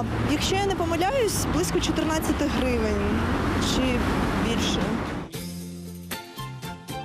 А якщо я не помиляюсь, близько 14 гривень чи більше.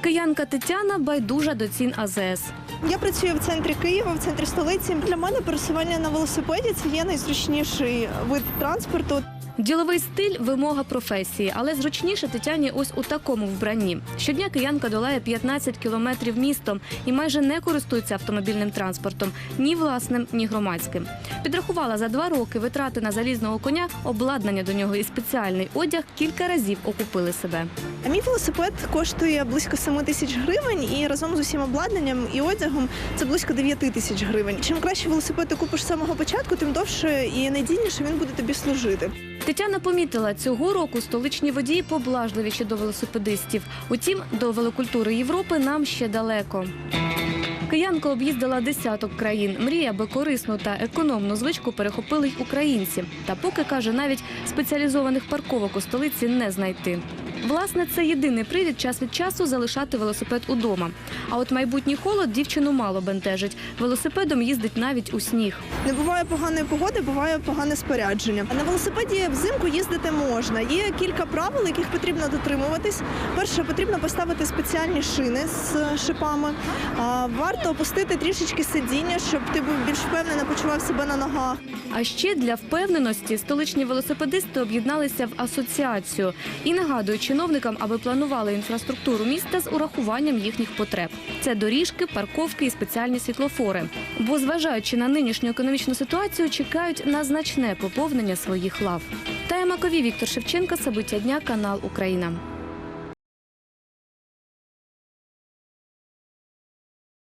Киянка Тетяна байдужа до цін АЗС. Я працюю в центрі Києва, в центрі столиці. Для мене пересування на велосипеді це є найзручніший вид транспорту. Діловий стиль вимога професії, але зручніше Тетяні ось у такому вбранні. Щодня киянка долає 15 кілометрів містом і майже не користується автомобільним транспортом ні власним, ні громадським. Підрахувала за два роки витрати на залізного коня, обладнання до нього і спеціальний одяг кілька разів окупили себе. А мій велосипед коштує близько 7 тисяч гривень, і разом з усім обладнанням і одягом це близько 9 тисяч гривень. Чим краще велосипед ти купиш з самого початку, тим довше і надійніше він буде тобі служити. Тетяна помітила, цього року столичні водії поблажливіші до велосипедистів. Утім, до велокультури Європи нам ще далеко. Киянка об'їздила десяток країн. Мріє, аби корисну та економну звичку перехопили й українці. Та поки каже, навіть спеціалізованих парковок у столиці не знайти. Власне, це єдиний привід час від часу залишати велосипед удома. А от майбутній холод дівчину мало бентежить. Велосипедом їздить навіть у сніг. Не буває поганої погоди, буває погане спорядження. На велосипеді взимку їздити можна. Є кілька правил, яких потрібно дотримуватись. Перше, потрібно поставити спеціальні шини з шипами. Варто опустити трішечки сидіння, щоб ти був більш впевнено почував себе на ногах. А ще для впевненості столичні велосипедисти об'єдналися в асоціацію і нагадують чиновникам, аби планували інфраструктуру міста з урахуванням їхніх потреб. Це доріжки, парковки і спеціальні світлофори. Бо, зважаючи на нинішню економічну ситуацію, чекають на значне поповнення своїх лав. Тая Макові, Віктор Шевченка, Сабиття дня, канал Україна.